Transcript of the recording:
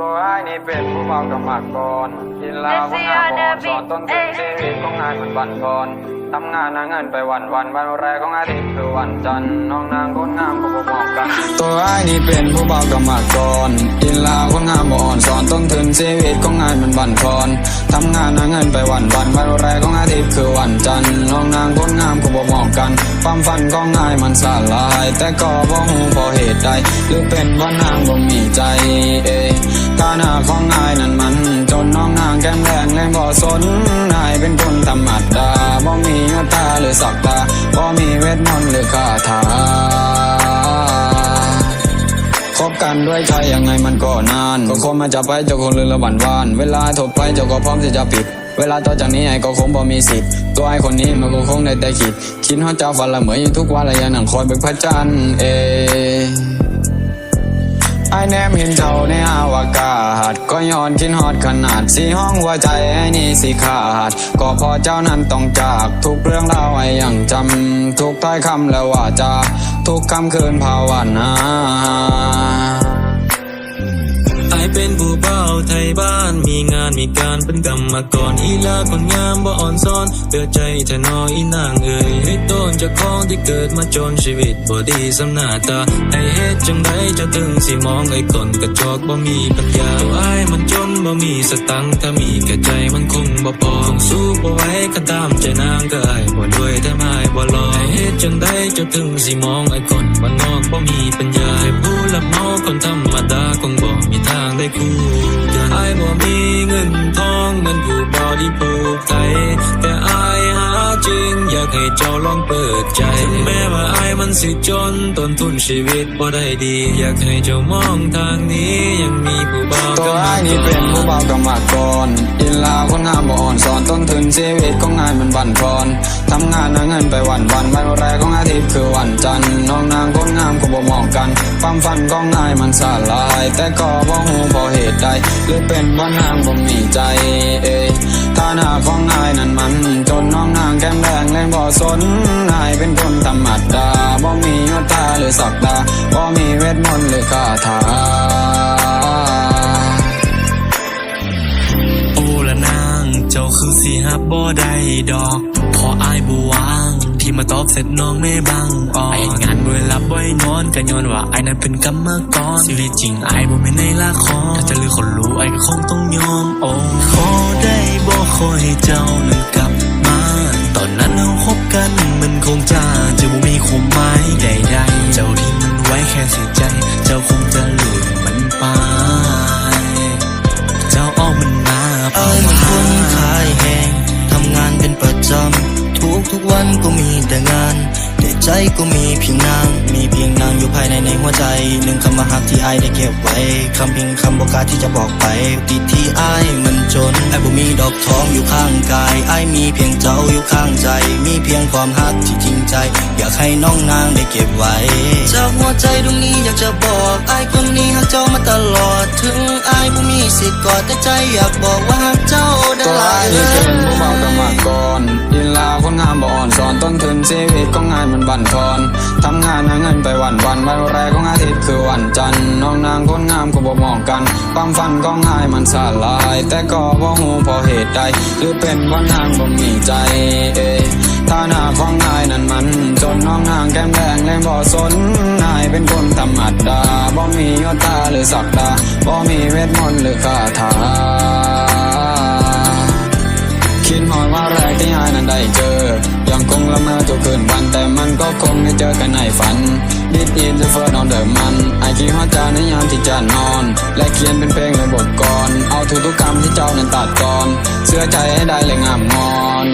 ตัวไอ้ายนี่เป็นผู้เมากับหมากก่อนกินเหล้าก็งานบอนสอนต้นทุนชีวิตของงานมันบั่นทอนทำงานหาเงินไปวันวันวันแรกของอาทิตย์คือวันจันทร์น้องนางคนงามก็บ่มองกัน ตัวไอ้ายนี่เป็นผู้เมากับหมากก่อนกินเหล้าคนงามบ่อ่อนสอนต้นทุนชีวิตของงานมันบั่นทอนทำงานหาเงินไปวันวันวันแรกของอาทิตย์คือวันจันทร์น้องนางคนงามก็บ่มองกันความฝันของงายมันสลาย แต่ก็บ่ฮู้เพราะเหตุใดหรือเป็นว่านางบ่มีใจเอ้ ยฐานะของงายนั้นมัน จนน้องนางแก้มแรงแรงบ่สนนายเป็นคนธรรมดาบ่มียตาหรือสักตาบ่มีเวทมนต์หรือคาถาคบกันด้วยใจยังไงมันก็นาน ก็คงมาจะไปเจ้าคงลืมละหวันวาน เวลาถบไปเจ้าก็พร้อมที่จะปิด เวลาต่อจากนี้ไอ้ก็คงบ่มีสิทธิ์ ตัวไอ้คนนี้มันก็คงได้แต่คิด คิดฮอดเจ้าฝันละเหมยอนทุกวันและยังนั่งคอยเบิกพระจันทร์เอ แนมเห็นเจ้าในอวกาศ ก็ย้อนคิดฮอดขนาดสีห้องหัวใจไอ้นี่สีขาด ก็พอเจ้านั้นต้องจากทุกเรื่องราวไอ้ยังจำ ทุกถ้อยคำและว่าจาทุกคำคืนภาวนา มีงานมีการเป็นกรรมกรอีลาคนงามบ่อ่อนซ้อนเตือใจเธอน้อยอีนางเอ่ยให้โดนเจากของที่เกิดมาจนชีวิตบ่ดีสำนาตาไอเฮ็ดจังไดจะถึงสิมองไอคนกระจอกบ่มีปัญญาตัวไอายมันจนบ่มีสตังค์ถ้ามีแค่ใจมันคงบ่พอคงสู้บ่ไหวก็ตามใจนางก็ไอายบ่ด้วยแต่ไม่บ่รอไอเฮ็ดจังไดจะถึงสิมองไอคนบ้านนอกบ่มีปัญญาให้ผู้รับเหมาคนธรรมดาคงบ่มีทางได้คู่ กันไให้เจ้าลองเปิดใจแม้ว่าไอ้มันสิจนต้นทุนชีวิตบ่ได้ดี อยากให้เจ้ามองทางนี้ยังมีผู้บ่าวตัวกำไอ้นี่เป็นผู้เบากับหมากก่อนอินลาวคนงามบ่อ่อนสอนต้นทุนชีวิตของงานมันบั่นทอนทำงานหาเงินไปวันวันวันแรกของอาทิตย์คือวันจันทร์น้องนางคนงามก็บ่มองกันความฝันของงายมันสลาย แต่ก็บ่ฮู้เพราะเหตุใดหรือเป็นว่านางบ่มีใจเอ้ ยฐานะของงายนั้นมัน จนน้องนางแก้มแดงแรงบ่สนนายเป็นคนธรรมดาบ่มียศตาหรือศักดาบ่มีเวทมนต์หรือคาถาโอละนางเจ้าคือสิฮับบ่ได้ดอก พออายบ่วางที่มาตอบเสร็จน้องไม่บังอ่อนไองานบ่ได้รับบ่ได้นอนก็ย้อนว่าไอ้นั้นเป็นกรรมกรชีวิตจริงไอ้บ่แม่นในละครถ้าจะลือคนรู้ไอ้ก็คงต้องยอมโอ้ ขอให้เจ้านั้นกลับมา ตอนนั้นเราคบกันมันคงจะจะบ่มีความหมายใดๆ เจ้าที่มันไว้แค่เสียใจ เจ้าคงจะลืมมันไป เจ้าอ้อมมันมาไอ้มันคนขายแหงทำงานเป็นประจำทุกทุกวันก็มีแต่งานแต่ใจก็มีเพียงนาง มีเพียงนางอยู่ภายใน หัวใจหนึ่งคำว่าหักที่ไอ้ายได้เก็บไว้คำพียงคำบอกกาที่จะบอกไปติดที่ไอ้ายมันจนไอ้บ่มีดอกทองอยู่ข้างกายไอ้มีเพียงเจ้าอยู่ข้างใจ มีเพียงความหักที่จริงใจ อยากให้น้องนางได้เก็บไว้จากหัวใจดวงนี้อยากจะบอกไอ้คนนี้หักเจ้ามาตลอด ถึงไอ้บ่มีสิทธิ์กอดแต่ใจอยากบอกว่าหักเจ้าได้หลาไอ้ยเป็นผู้เบากับหมาก่อนอินลาคนงามบอ่อนสอนต้นทุน ชีวิตของงานมันบั่นทอนทำงานหาเงินไปวันวันวันแรกของอาทิตย์คือวันจันทร์น้องนางคนงามก็บ่มองกัน ความฝันของงายมันสลาย แต่ก็บ่ฮู้เพราะเหตุใด หรือเป็นว่านางบ่มีใจเอ้ยฐานะของนายนั้นมัน จนน้องนางแก้มแดงแรงบ่สนนายเป็นคนธรรมดาบ่มียศตาหรือศักดาบ่มีเวทมนต์หรือคาถา ละเมอทุกคืนวันแต่มันก็คงได้เจอกันในฝันดิดอินจะเฟิร์นอนเดิมันไอคิดฮอดเจ้าในยามที่จะนอน และเขียนเป็นเพลงและบทกรเอาทุกทุกๆคำที่เจ้านั้นตัดก่อนเสื้อใจให้ได้เลยงามงอน